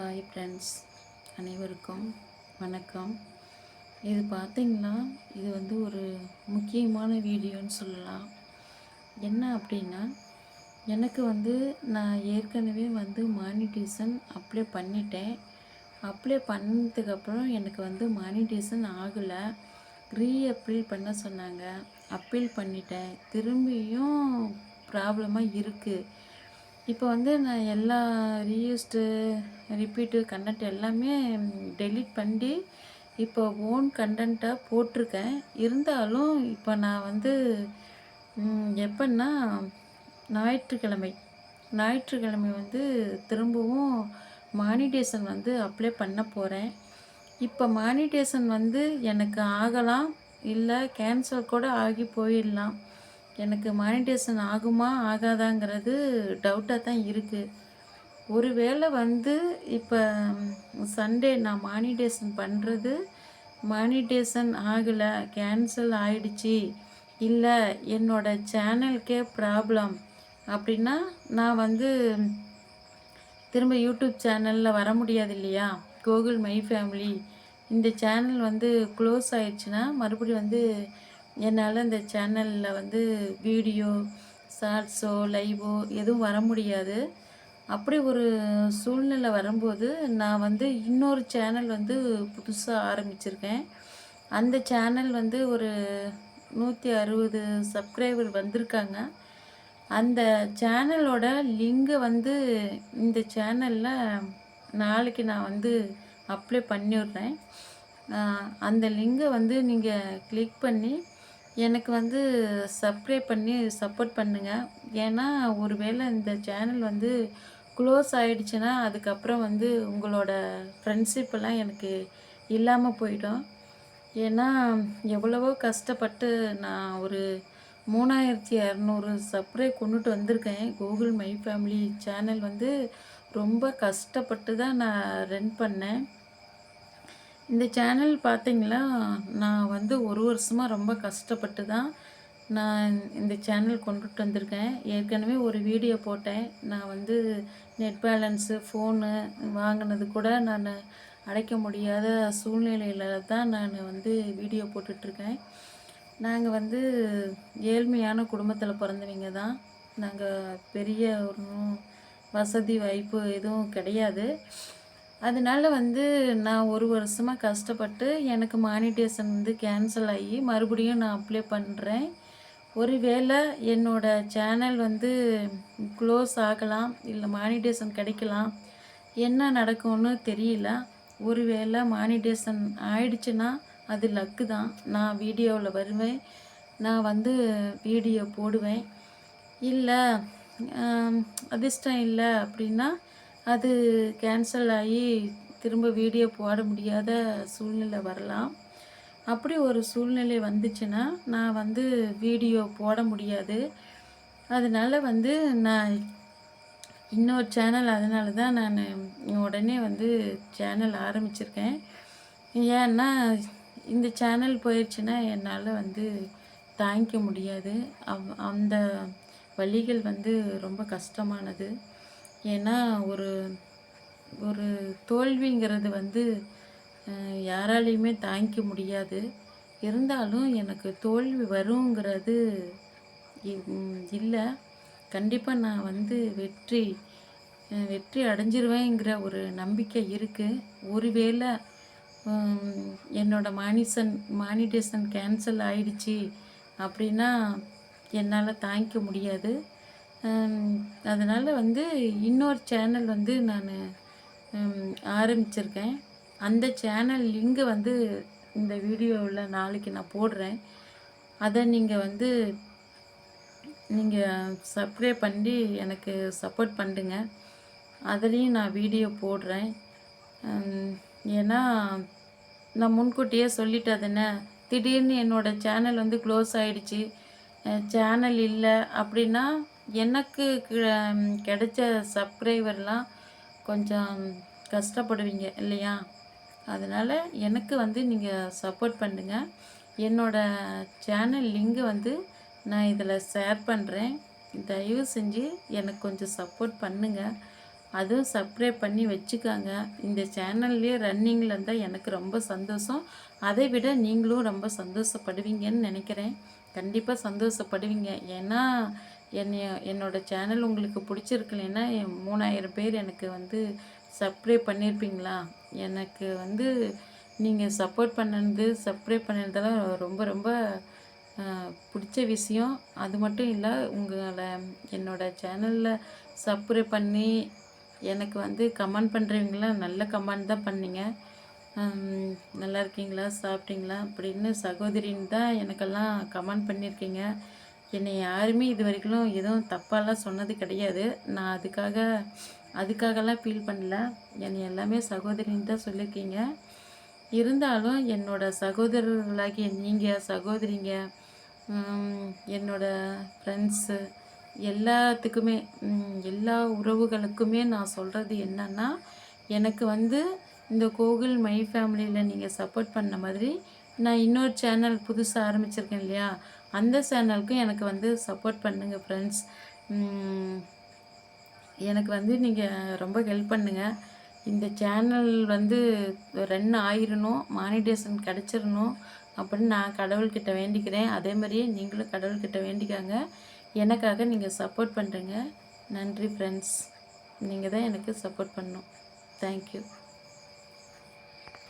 Hi friends அனைவருக்கும் வணக்கம். இது பார்த்தீங்கன்னா இது வந்து ஒரு முக்கியமான வீடியோன்னு சொல்லலாம். என்ன அப்படின்னா எனக்கு வந்து நான் ஏற்கனவே வந்து மானிட்டேஷன் அப்ளை பண்ணிட்டேன். அப்ளை பண்ணதுக்கப்புறம் எனக்கு வந்து மானிட்டேஷன் ஆகலை. ரீஅப்ளை பண்ண சொன்னாங்க. அப்பீல் பண்ணிட்டேன். திரும்பியும் ப்ராப்ளமாக இருக்குது இப்போ வந்து நான் எல்லா ரீயூஸ்டு ரிப்பீட்டு கண்டென்ட் எல்லாமே டெலீட் பண்ணி இப்போ ஓன் கண்டென்ட்டாக போட்டிருக்கேன். இருந்தாலும் இப்போ நான் வந்து ம், எப்பன்னா ஞாயிற்றுக்கிழமை ஞாயிற்றுக்கிழமை வந்து திரும்பவும் மானிடேஷன் வந்து அப்ளை பண்ண போகிறேன் இப்போ மானிடேஷன் வந்து எனக்கு ஆகலாம் இல்லை கேன்சல் கூட ஆகி போயிடலாம். எனக்கு மானிட்டேஷன் ஆகுமா ஆகாதாங்கிறது டவுட்டாக தான் இருக்குது ஒருவேளை வந்து இப்போ சண்டே நான் மானிட்டேஷன் பண்ணுறது மானிட்டேஷன் ஆகலை கேன்சல் ஆயிடுச்சு இல்லை என்னோட சேனலுக்கே ப்ராப்ளம் அப்படின்னா நான் வந்து திரும்ப யூடியூப் சேனலில் வர முடியாது இல்லையா? கோகுல் மை ஃபேமிலி இந்த சேனல் வந்து க்ளோஸ் ஆயிடுச்சுன்னா மறுபடியும் வந்து என்னால் இந்த சேனலில் வந்து வீடியோ ஷார்ட்ஸோ லைவோ எதுவும் வர முடியாது. அப்படி ஒரு சூழ்நிலை வரும்போது நான் வந்து இன்னொரு சேனல் வந்து புதுசாக ஆரம்பிச்சிருக்கேன். அந்த சேனல் வந்து ஒரு நூற்றி அறுபது சப்ஸ்கிரைபர் வந்திருக்காங்க. அந்த சேனலோட லிங்கை வந்து இந்த சேனலில் நாளைக்கு நான் வந்து அப்ளை பண்ணிவிட்றேன் அந்த லிங்கை வந்து நீங்கள் கிளிக் பண்ணி எனக்கு வந்து சப்ஸ்கிரைப் பண்ணி சப்போர்ட் பண்ணுங்கள் ஏன்னா ஒருவேளை இந்த சேனல் வந்து க்ளோஸ் ஆகிடுச்சுன்னா அதுக்கப்புறம் வந்து உங்களோட ஃப்ரெண்ட்ஷிப்பெல்லாம் எனக்கு இல்லாமல் போயிடும். ஏன்னா எவ்வளவோ கஷ்டப்பட்டு நான் ஒரு மூணாயிரத்தி இரநூறு சப்ஸ்கிரைப் கொண்டுட்டு வந்திருக்கேன். கூகுள் மை ஃபேமிலி சேனல் வந்து ரொம்ப கஷ்டப்பட்டு தான் நான் ரன் பண்ணேன். இந்த சேனல் பார்த்தீங்களா நான் வந்து ஒரு வருஷமாக ரொம்ப கஷ்டப்பட்டு தான் நான் இந்த சேனல் கொண்டுட்டு வந்திருக்கேன். ஏற்கனவே ஒரு வீடியோ போட்டேன். நான் வந்து நெட் பேலன்ஸு ஃபோனு வாங்கினது கூட நான் அடைக்க முடியாத சூழ்நிலையில் தான் நான் வந்து வீடியோ போட்டுட்ருக்கேன். நாங்கள் வந்து ஏழ்மையான குடும்பத்தில் பிறந்தவங்க தான். நாங்கள் பெரிய ஒன்றும் வசதி வாய்ப்பு எதுவும் கிடையாது. அதனால் வந்து நான் ஒரு வருஷமாக கஷ்டப்பட்டு எனக்கு மானிட்டேஷன் வந்து கேன்சல் ஆகி மறுபடியும் நான் அப்ளை பண்ணுறேன் ஒருவேளை என்னோட சேனல் வந்து க்ளோஸ் ஆகலாம் இல்லை மானிட்டேஷன் கிடைக்கலாம் என்ன நடக்கும்னு தெரியல. ஒருவேளை மானிட்டேஷன் ஆயிடுச்சுன்னா அது லக்கு தான். நான் வீடியோவில் வருவேன். நான் வந்து வீடியோ போடுவேன். இல்லை அதிர்ஷ்டம் இல்லை அப்படின்னா அது கேன்சல் ஆகி திரும்ப வீடியோ போட முடியாத சூழ்நிலை வரலாம். அப்படி ஒரு சூழ்நிலை வந்துச்சுன்னா நான் வந்து வீடியோ போட முடியாது. அதனால் வந்து நான் இன்னொரு சேனல் அதனால தான் நான் உடனே வந்து சேனல் ஆரம்பிச்சிருக்கேன். ஏன்னா இந்த சேனல் போயிடுச்சுன்னா என்னால் வந்து தாங்கிக்க முடியாது. அவ் அந்த வழிகள் வந்து ரொம்ப கஷ்டமானது. ஏன்னா ஒரு ஒரு தோல்விங்கிறது வந்து யாராலையுமே தாங்கிக்க முடியாது. இருந்தாலும் எனக்கு தோல்வி வருங்கிறது இல்லை. கண்டிப்பாக நான் வந்து வெற்றி வெற்றி அடைஞ்சிருவேங்கிற ஒரு நம்பிக்கை இருக்குது ஒருவேளை என்னோடய மானிசன் மானிடேஷன் கேன்சல் ஆயிடுச்சு அப்படின்னா என்னால் தாங்கிக்க முடியாது. அதனால் வந்து இன்னொரு சேனல் வந்து நான் ஆரம்பிச்சிருக்கேன். அந்த சேனல் லிங்கு வந்து இந்த வீடியோவில் நாளைக்கு நான் போடுறேன். அதை நீங்கள் வந்து நீங்கள் சப்ஸ்கிரைப் பண்ணி எனக்கு சப்போர்ட் பண்ணுங்க. அதுலேயும் நான் வீடியோ போடுறேன். ஏன்னா நான் முன்கூட்டியே சொல்லிட்டதுன்னு திடீர்னு என்னோடய சேனல் வந்து க்ளோஸ் ஆகிடுச்சி சேனல் இல்லை அப்படின்னா எனக்கு கிடைச்ச சப்ஸ்கிரைபர்லாம் கொஞ்சம் கஷ்டப்படுவீங்க இல்லையா? அதனால் எனக்கு வந்து நீங்கள் சப்போர்ட் பண்ணுங்கள் என்னோட சேனல் லிங்கு வந்து நான் இதில் ஷேர் பண்ணுறேன் தயவு செஞ்சு எனக்கு கொஞ்சம் சப்போர்ட் பண்ணுங்கள் அதுவும் சப்ஸ்கிரைப் பண்ணி வச்சுக்காங்க. இந்த சேனல்லே ரன்னிங்கில் இருந்தால் எனக்கு ரொம்ப சந்தோஷம். அதை விட நீங்களும் ரொம்ப சந்தோஷப்படுவீங்கன்னு நினைக்கிறேன். கண்டிப்பாக சந்தோஷப்படுவீங்க. ஏன்னா என்னை என்னோடய சேனல் உங்களுக்கு பிடிச்சிருக்கலைன்னா மூணாயிரம் பேர் எனக்கு வந்து சப்ஸ்கிரைப் பண்ணியிருப்பீங்களா எனக்கு வந்து நீங்கள் சப்போர்ட் பண்ணது சப்ஸ்கிரைப் பண்ணதெல்லாம் ரொம்ப ரொம்ப பிடிச்ச விஷயம். அது மட்டும் இல்லை உங்களை என்னோடய சேனலில் சப்ஸ்கிரைப் பண்ணி எனக்கு வந்து கமெண்ட் பண்ணுறவங்களாம் நல்ல கமெண்ட் தான் பண்ணீங்க. நல்லா இருக்கீங்களா? சாப்பிட்டீங்களா? அப்படின்னு சகோதரின்னு தான் எனக்கெல்லாம் கமெண்ட் பண்ணியிருக்கீங்க என்னை யாருமே இது வரைக்கும் எதுவும் தப்பாலாம் சொன்னது கிடையாது. நான் அதுக்காக அதுக்காகலாம் ஃபீல் பண்ணல. என்னை எல்லாமே சகோதரின்னு தான் சொல்லியிருக்கீங்க. இருந்தாலும் என்னோடய சகோதரர்களாகிய நீங்கள் சகோதரிங்க என்னோட ஃப்ரெண்ட்ஸு எல்லாத்துக்குமே எல்லா உறவுகளுக்குமே நான் சொல்கிறது என்னன்னா எனக்கு வந்து இந்த கோகுல் மை ஃபேமிலியில் நீங்கள் சப்போர்ட் பண்ண மாதிரி நான் இன்னொரு சேனல் புதுசாக ஆரம்பிச்சிருக்கேன் இல்லையா? அந்த சேனலுக்கும் எனக்கு வந்து சப்போர்ட் பண்ணுங்கள் ஃப்ரெண்ட்ஸ் எனக்கு வந்து நீங்கள் ரொம்ப ஹெல்ப் பண்ணுங்கள் இந்த சேனல் வந்து ரன் ஆயிரணும் மானிடேஷன் கிடச்சிடணும் அப்படின்னு நான் கடவுள்கிட்ட வேண்டிக்கிறேன். அதே மாதிரியே நீங்களும் கடவுள்கிட்ட வேண்டிக்காங்க. எனக்காக நீங்கள் சப்போர்ட் பண்ணுறீங்க நன்றி ஃப்ரெண்ட்ஸ் நீங்கள் தான் எனக்கு சப்போர்ட் பண்ணணும் தேங்க்யூ